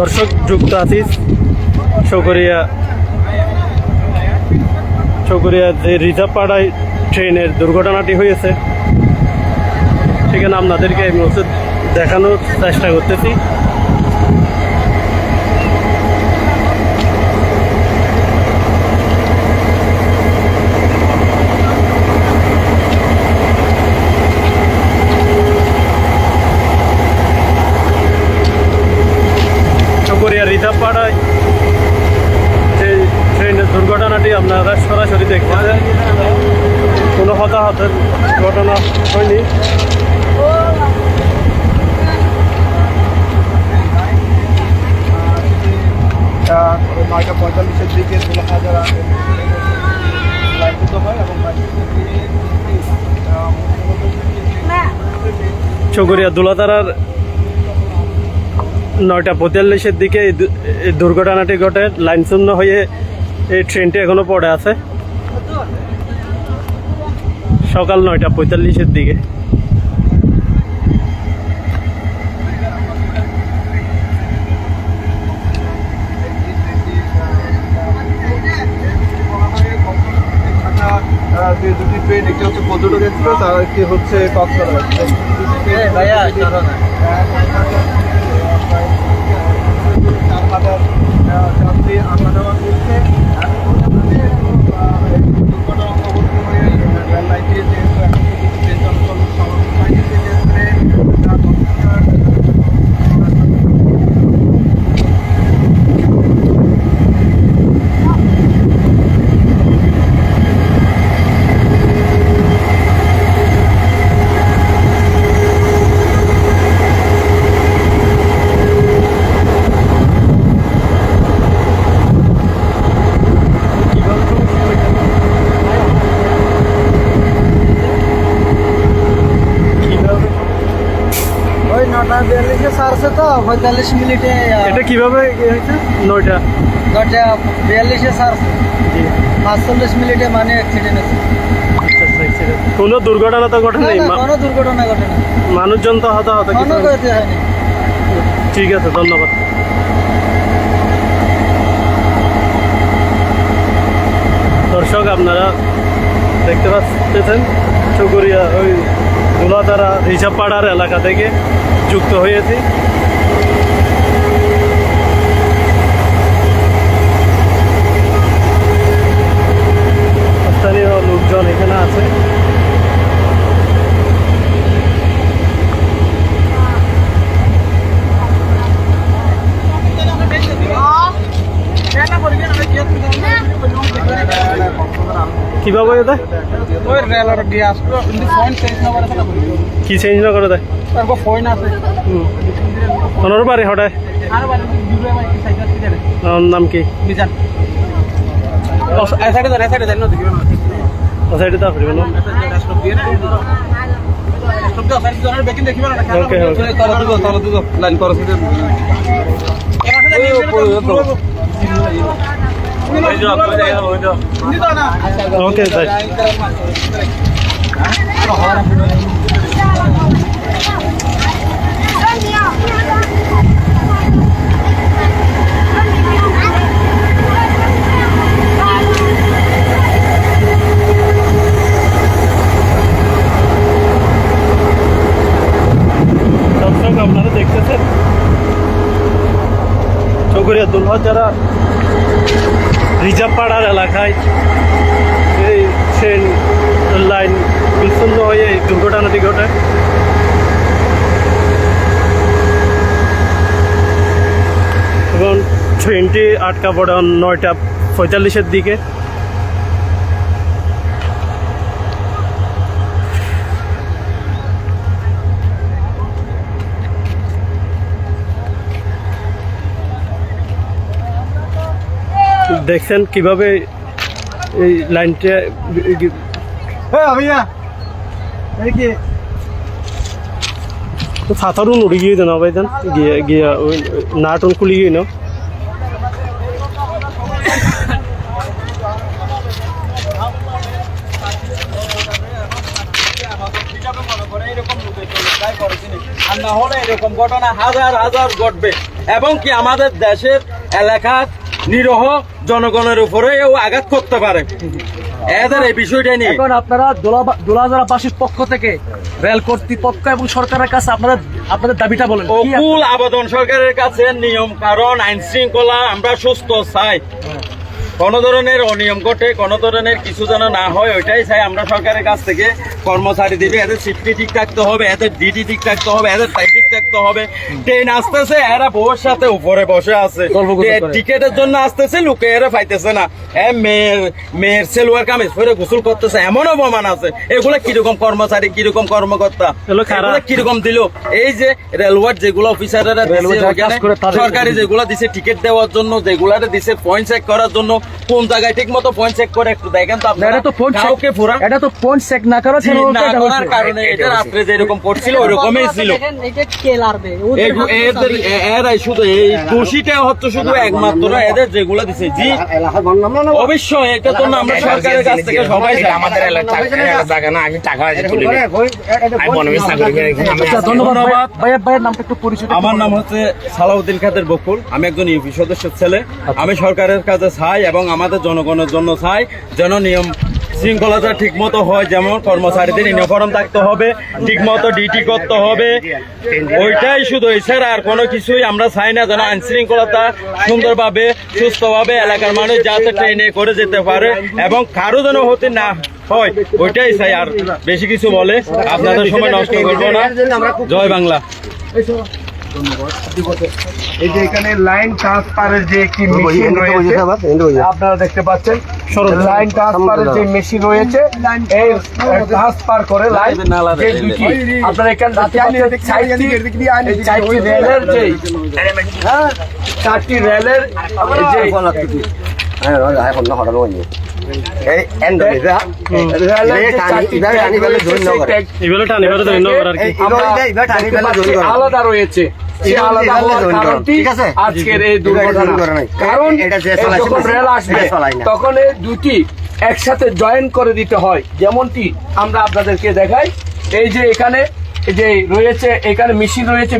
দর্শক, যুক্ত আছিস। চকরিয়া চকরিয়া যে রিজার্ভ পাড়ায় ট্রেনের দুর্ঘটনাটি হয়েছে, সেখানে আপনাদেরকে এই মুহূর্তে দেখানোর চেষ্টা করতেছি চকরিয়া রিজার্ভ পাড়ায় যে ট্রেনের দুর্ঘটনাটি আপনারা সরাসরি দেখতেছেন কোনো হতাহতের ঘটনা হয়নি নয়টা পঁয়তাল্লিশের দিকে ষোলো হাজার লাইনচ্যুত হয় এবং চকরিয়া দোলাতারার নয়টা পঁয়তাল্লিশের দিকে এই দুর্ঘটনাটি ঘটে। লাইন শূন্য হয়ে এই ট্রেনটি এখনও পড়ে আছে। সকাল নয়টা পঁয়তাল্লিশের দিকে। যে দুটি ট্রেন একটি হচ্ছে পর্যটক এক্সপ্রেস আর একটি হচ্ছে কক্সবাজার। চার হাজার যাত্রী আনা নেওয়া করছে দুর্ঘটনা অবস্থা হয়ে রেল লাইনটি যেহেতু এখন পর্যন্ত ট্রেন চলাচল স্বাভাবিক হয়নি সেক্ষেত্রে আহ, কক্সবাজার, ওই নটা বিয়াল্লিশে সারছে তো পঁয়তাল্লিশ মিনিটে এটা কীভাবে ইয়ে নয়টা? নটা বিয়াল্লিশে সারছে পাঁচচল্লিশ মিনিটে মানে অ্যাক্সিডেন্ট আছে আচ্ছা, আচ্ছা, কোনো দুর্ঘটনা তো ঘটে নেই কোনো দুর্ঘটনা ঘটে না মানুষজন তো হতাহত কোনো ক্ষতি হয়নি। ঠিক আছে ধন্যবাদ। দর্শক আপনারা দেখতে পাচ্ছেন চকুরিয়া ওই দুলাতারা রিসাপাড়ার এলাকা থেকে যুক্ত হয়েছি স্থানীয় লোকজন এখানে আছে কীভাবে এটা ওই রেলের দিয়ে আসলো। কিন্তু ফোন চেঞ্জ না করে কি চেঞ্জ না করে দেয় ফোন আছে ওনার বাড়ি হঠাৎ? নাম কি? বিজান সাইডে ধর সাইডে দেন না দিও না। সাইডে তো ফিরবে না। স্টপ দিয়ে না স্টপ দাও সাইড ধরে বেকিং দেখিবা না Okay, okay. তালা দুগো তালা দুগো লাইন করো সেটা। ওকে তাই দর্শক আপনারা দেখতেছেন চকরিয়া দুলহর যারা রিজার্ভ পাড়ার এলাকায় এই ট্রেন লাইন বিচ্ছিন্ন হয়ে এই দুর্ঘটনাটি ঘটে। এবং ট্রেনটি আটকা পড়ে নয়টা পঁয়তাল্লিশের দিকে। দেখছেন কীভাবে এই লাইনটা কি? ফাতারুন গিয়ে দেন ভাই দেন গিয়ে গিয়ে ওই নাটন খুলি গিয়ে নাও। আর না হলে এরকম ঘটনা হাজার হাজার ঘটবে। এবং কি আমাদের দেশের এলাকার নিরহ জনগণের উপরেও আঘাত করতে পারে। এদের এই বিষয়টা নিয়ে। এখন আপনারা দোলা- পক্ষ থেকে রেল কর্তৃপক্ষ এবং সরকারের কাছে আপনারা আপনাদের দাবিটা বলেন। অকুল আবেদন সরকারের কাছে নিয়ম কারণ আইন শৃঙ্খলা আমরা সুস্থ চাই। কোন ধরনের অনিয়ম ঘটে কোন ধরনের কিছু যেন না হয় ওইটাই চাই আমরা সরকারের কাছ থেকে। কর্মচারী দিবে এদের সিফটি ঠিক থাকতে হবে এদের ডিটি ঠিক থাকতে হবে এদের টাইম থাকতে হবে। ট্রেন আসতেছে এরা বউয়ের সাথে উপরে বসে আছে। টিকেটের জন্য আসতেছে লোকে এরা পাইতেছে না। মেয়ের মেয়ের সেলুয়ার কামিজ পরে গোসল করতেছে এমন অপমান আছে। এগুলো কীরকম কর্মচারী কীরকম কর্মকর্তা? কীরকম দিল? এই যে রেলওয়ের যেগুলো অফিসাররা সরকারি যেগুলো দিছে টিকিট দেওয়ার জন্য যেগুলো দিছে পয়েন্ট চেক করার জন্য কোন জায়গায় ঠিক মতো পয়েন্ট চেক করে একটু দেখেন তো না, আপনারা এটা তো ফোন কাউকে পুরা এটা তো ফোন চেক না করার। কারণে এটা রাত্রে যেরকম করছিল ওরকমই ছিল। দেখেন এটা কে লারবে ওদের এগু- হাতে এদের চাবি। এ- এরাই শুধু এই দোষীটা হচ্ছে শুধু একমাত্র এদের যেগুলো দিছে। জি। অবশ্যই এটা তো আমরা সরকারের কাছ থেকে সবাই আমাদের এলাকা এলাকা জায়গা না আমি টাকা তুলে নিই। আমি বনবির চাকরি করে এখানে আমি আচ্ছা আছি। ধন্যবাদ ধন্যবাদ। ভাইয়া- ভাইয়া ভাইয়ের নামটা একটু পরিচয় আমার নাম হচ্ছে সালাউদ্দিন খাদের বকুল। আমি একজন ইউপি সদস্যের ছেলে। আমি সরকারের কাছে চাই এবং আমাদের জনগণের জন্য চাই যেন নিয়ম শৃঙ্খলাটা ঠিক মতো হয় যেমন কর্মচারীদের ইউনিফর্ম থাকতে হবে ঠিক মতো ডিউটি করতে হবে। ওইটাই শুধু এছাড়া আর কোনো কিছুই আমরা চাই না যেন আইন শৃঙ্খলতা সুন্দরভাবে, সুস্থভাবে এলাকার মানুষ যাতে ট্রেনে করে যেতে পারে এবং কারও যেন হতে না হয়, ওইটাই চাই। আর বেশি কিছু বলে আপনাদের সময় নষ্ট করব না। জয় বাংলা। এই যে এখানে লাইন ট্রান্সফারের যে মেশিন রয়েছে আপনারা দেখতে পাচ্ছেন। লাইন ট্রান্সফারের যে মেশিন রয়েছে এই ট্রান্সফার করে লাইন আপনারা এখানে চারটি রেলের যে হ্যাঁ চারটি রেলের যে আলাদা রয়েছে। আজকের এই দুর্ঘটনা। কারণ যখন রেল আসবে তখন এই দুটি একসাথে জয়েন করে দিতে হয়। যেমনটি আমরা আপনাদেরকে দেখাই। এই যে এখানে যে রয়েছে এখানে মেশিন রয়েছে